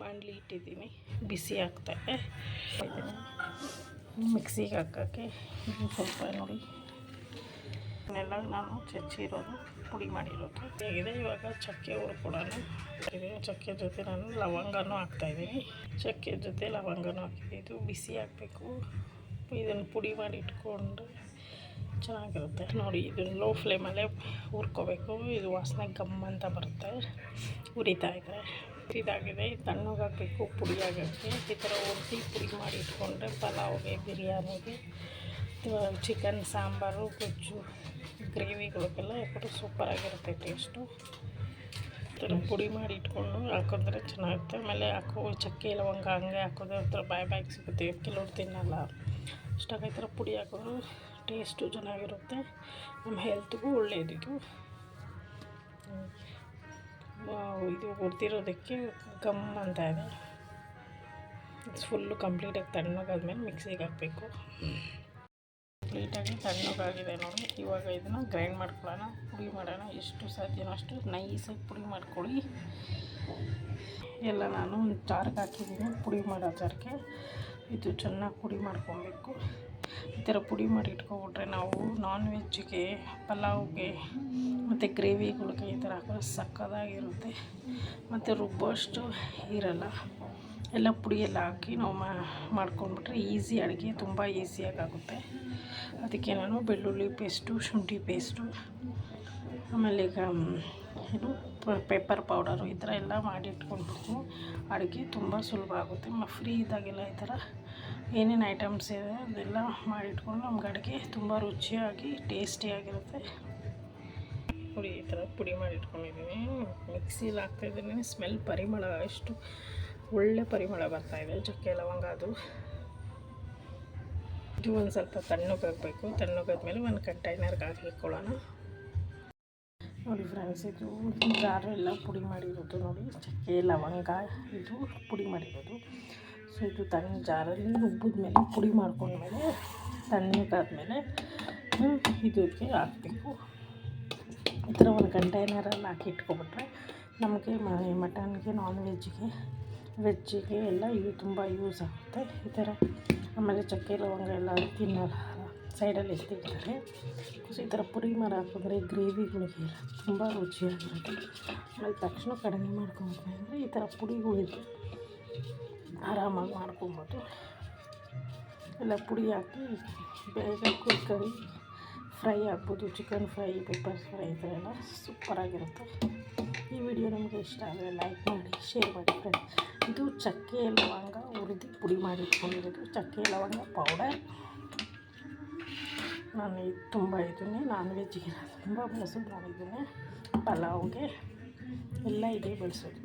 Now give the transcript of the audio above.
ಬಾಣಲಿ ಇಟ್ಟಿದ್ದೀನಿ. ಬಿಸಿ ಆಗ್ತಾಯಿದೆ ಮಿಕ್ಸಿಗೆ ಹಾಕೋಕ್ಕೆ ಸ್ವಲ್ಪ ನೋಡಿ. ಇದನ್ನೆಲ್ಲ ನಾನು ಚಚ್ಚಿರೋದು ಪುಡಿ ಮಾಡಿರೋದು. ಹೇಗಿದೆ? ಇವಾಗ ಚಕ್ಕೆ ಹುರ್ಕೊಡೋಣ ಚಕ್ಕೆ ಜೊತೆ ನಾನು ಲವಂಗನೂ ಹಾಕ್ತಾಯಿದ್ದೀನಿ ಚಕ್ಕೆ ಜೊತೆ ಲವಂಗನೂ ಹಾಕಿದ್ದೀನಿ. ಇದು ಬಿಸಿ ಹಾಕಬೇಕು ಇದನ್ನು ಪುಡಿ ಮಾಡಿ ಇಟ್ಕೊಂಡು ಚೆನ್ನಾಗಿರುತ್ತೆ. ನೋಡಿ, ಇದನ್ನು ಲೋ ಫ್ಲೇಮಲ್ಲೇ ಹುರ್ಕೋಬೇಕು. ಇದು ವಾಸನೆ ಗಮ್ ಅಂತ ಬರುತ್ತೆ. ಉರಿತಾ ಇದೆ. ಇದಾಗಿದೆ, ತಣ್ಣಗೆ ಹಾಕಬೇಕು ಪುಡಿ ಆಗೋಕ್ಕೆ. ಈ ಥರ ಹುರ್ದು ಪುಡಿ ಮಾಡಿ ಇಟ್ಕೊಂಡ್ರೆ ಪಲಾವ್ಗೆ, ಬಿರಿಯಾನಿಗೆ ಚಿಕನ್ ಸಾಂಬಾರು, ಗೊಜ್ಜು, ಗ್ರೇವಿಗಳಿಗೆಲ್ಲ ಯಾಕಂದ್ರೆ ಸೂಪರಾಗಿರುತ್ತೆ ಟೇಸ್ಟು ಥರ ಪುಡಿ ಮಾಡಿ ಇಟ್ಕೊಂಡು ಹಾಕಿದ್ರೆ ಚೆನ್ನಾಗಿರುತ್ತೆ ಆಮೇಲೆ ಹಾಕೋ ಚಕ್ಕೆ, ಲವಂಗ ಹಂಗೆ ಹಾಕೋದು ಒಂಥರ ಬಾಯಿ ಬಾಯಿಗೆ ಸಿಗುತ್ತೆ. ಕೆಲವ್ರು ತಿನ್ನಲ್ಲ. ಅಷ್ಟಾಗ ಈ ಥರ ಪುಡಿ ಹಾಕಿದ್ರು ಟೇಸ್ಟು ಚೆನ್ನಾಗಿರುತ್ತೆ. ನಮ್ಮ ಹೆಲ್ತ್ಗೂ ಒಳ್ಳೆಯದಿದು ಇದು ಹುರಿದಿರೋದಕ್ಕೆ ಗಮ್ ಅಂತ ಇದೆ. ಫುಲ್ಲು ಕಂಪ್ಲೀಟಾಗಿ ತಣ್ಣಗಾದ್ಮೇಲೆ ಮಿಕ್ಸಿಗೆ ಹಾಕಬೇಕು. ಕಂಪ್ಲೀಟಾಗಿ ತಣ್ಣಗಾಗಿದೆ ನೋಡಿ. ಇವಾಗ ಇದನ್ನು ಗ್ರೈಂಡ್ ಮಾಡ್ಕೊಳ್ಳೋಣ, ಪುಡಿ ಮಾಡೋಣ. ಎಷ್ಟು ಸಾಧ್ಯನೋ ಅಷ್ಟು ನೈಸಾಗಿ ಪುಡಿ ಮಾಡ್ಕೊಳ್ಳಿ. ಎಲ್ಲ ನಾನು ಒಂದು ಜಾರ್ಗೆ ಹಾಕಿದ್ದೀನಿ, ಪುಡಿ ಮಾಡೋ ಜಾರ್ಗೆ ಇದು ಚೆನ್ನಾಗಿ ಪುಡಿ ಮಾಡ್ಕೊಬೇಕು. ಈ ಥರ ಪುಡಿ ಮಾಡಿ ಇಟ್ಕೊಬಿಟ್ರೆ ನಾವು ನಾನ್ ವೆಜ್ಜಿಗೆ ಪಲಾವ್ಗೆ ಮತ್ತು ಗ್ರೇವಿಗಳಿಗೆ ಈ ಥರ ಹಾಕಿದ್ರೆ ಸಕ್ಕದಾಗಿರುತ್ತೆ. ಮತ್ತು ರುಬ್ಬೋಷ್ಟು ಇರಲ್ಲ. ಎಲ್ಲ ಪುಡಿ ಎಲ್ಲ ಹಾಕಿ ನಾವು ಮಾಡ್ಕೊಂಡ್ಬಿಟ್ರೆ ಈಸಿ ಅಡುಗೆ, ತುಂಬ ಈಸಿಯಾಗಿ ಆಗುತ್ತೆ ಅದಕ್ಕೆ ನಾನು ಬೆಳ್ಳುಳ್ಳಿ ಪೇಸ್ಟು, ಶುಂಠಿ ಪೇಸ್ಟು, ಆಮೇಲೆ ಈಗ ಇದು ಪೇಪರ್ ಪೌಡರು ಈ ಥರ ಎಲ್ಲ ಮಾಡಿ ಇಟ್ಕೊಂಡ್ಬಿಡ್ತೀನಿ ಅಡುಗೆ ತುಂಬ ಸುಲಭ ಆಗುತ್ತೆ. ಮ ಫ್ರೀ ಇದ್ದಾಗೆಲ್ಲ ಈ ಥರ ಏನೇನು ಐಟಮ್ಸ್ ಇದೆ ಅದೆಲ್ಲ ಮಾಡಿಟ್ಕೊಂಡು ನಮ್ಗೆ ಅಡುಗೆ ತುಂಬ ರುಚಿಯಾಗಿ ಟೇಸ್ಟಿಯಾಗಿರುತ್ತೆ ಪುಡಿ ಈ ಥರ ಪುಡಿ ಮಾಡಿ ಇಟ್ಕೊಂಡಿದ್ದೀನಿ ಮಿಕ್ಸಿಲಿ ಹಾಕ್ತಾಯಿದ್ದೀನಿ ಸ್ಮೆಲ್ ಪರಿಮಳ, ಎಷ್ಟು ಒಳ್ಳೆ ಪರಿಮಳ ಬರ್ತಾಯಿದೆ ಚಕ್ಕೆ, ಲವಂಗ, ಅದು. ಇದು ಒಂದು ಸ್ವಲ್ಪ ತಣ್ಣಗಾಗಬೇಕು. ತಣ್ಣಗಾದ್ಮೇಲೆ ಒಂದು ಕಂಟೈನರ್ಗೆ ಹಾಕಿಕೊಳ್ಳೋಣ ನೋಡಿ ಫ್ರೆಂಡ್ಸ್ ಇದು ಜಾರು ಎಲ್ಲ ಪುಡಿ ಮಾಡಿರೋದು ನೋಡಿ, ಚಕ್ಕೆ, ಲವಂಗ, ಇದು ಪುಡಿ ಮಾಡಿರೋದು. ಸೊ ಇದು ತಣ್ಣ ಜಾರಲ್ಲಿ ರುಬ್ಬಿದ್ಮೇಲೆ ಪುಡಿ ಮಾಡ್ಕೊಂಡ್ಮೇಲೆ ತಣ್ಣಗಾದ್ಮೇಲೆ ಇದಕ್ಕೆ ಹಾಕಬೇಕು. ಈ ಥರ ಒಂದು ಕಂಟೈನರಲ್ಲಿ ಹಾಕಿ ಇಟ್ಕೊಬಿಟ್ರೆ ನಮಗೆ ಮಟನ್ಗೆ ನಾನ್ ವೆಜ್ಗೆ ವೆಜ್ಜಿಗೆ ಎಲ್ಲ ಇದು ತುಂಬ ಯೂಸ್ ಆಗುತ್ತೆ. ಈ ಥರ ಆಮೇಲೆ ಚಕ್ಕೆ, ಲವಂಗ ಎಲ್ಲ ತಿನ್ನಲ್ಲ. ಸೈಡಲ್ಲಿ ಎತ್ತಿರ್ತಾರೆ ಈ ಥರ ಪುಡಿ ಮರ ಹಾಕಿದ್ರೆ ಗ್ರೇವಿಗಳಿಗೆ ತುಂಬ ರುಚಿಯಾಗಿರುತ್ತೆ. ಆಮೇಲೆ ತಕ್ಷಣ ಕಡಿಮೆ ಮಾಡ್ಕೊಬೇಕು ಅಂದರೆ ಈ ಥರ ಪುಡಿಗಳಿದ್ದು ಆರಾಮಾಗಿ ಮಾಡ್ಕೊಬೋದು. ಎಲ್ಲ ಪುಡಿ ಹಾಕಿ ಬೇಗ ಕುಕ್ಕರಿ ಫ್ರೈ ಆಗ್ಬೋದು. ಚಿಕನ್ ಫ್ರೈ, ಪೆಪ್ಪರ್ ಫ್ರೈ ಈ ಥರ ಎಲ್ಲ ಸೂಪರಾಗಿರುತ್ತೆ. ಈ ವಿಡಿಯೋ ನಿಮಗೆ ಇಷ್ಟ ಆದರೆ ಲೈಕ್ ಮಾಡಿ, ಶೇರ್ ಮಾಡಿ ಫ್ರೆಂಡ್ಸ್ ಇದು ಚಕ್ಕೆ ಲವಂಗ ಹುರಿದು ಪುಡಿ ಮಾಡಿ ಇಟ್ಕೊಂಡಿರೋದು ಚಕ್ಕೆ ಲವಂಗ ಪೌಡರ್ ನಾನು ಇದು ತುಂಬ ಇದನ್ನೇ ನಾನ್ ವೆಜ್ಜಿಗೆ ತುಂಬ ಬಳಸೋದು ನಾನು ಇದನ್ನೇ ಪಲಾವ್ಗೆ ಎಲ್ಲ ಇದೇ ಬಳಸೋದು.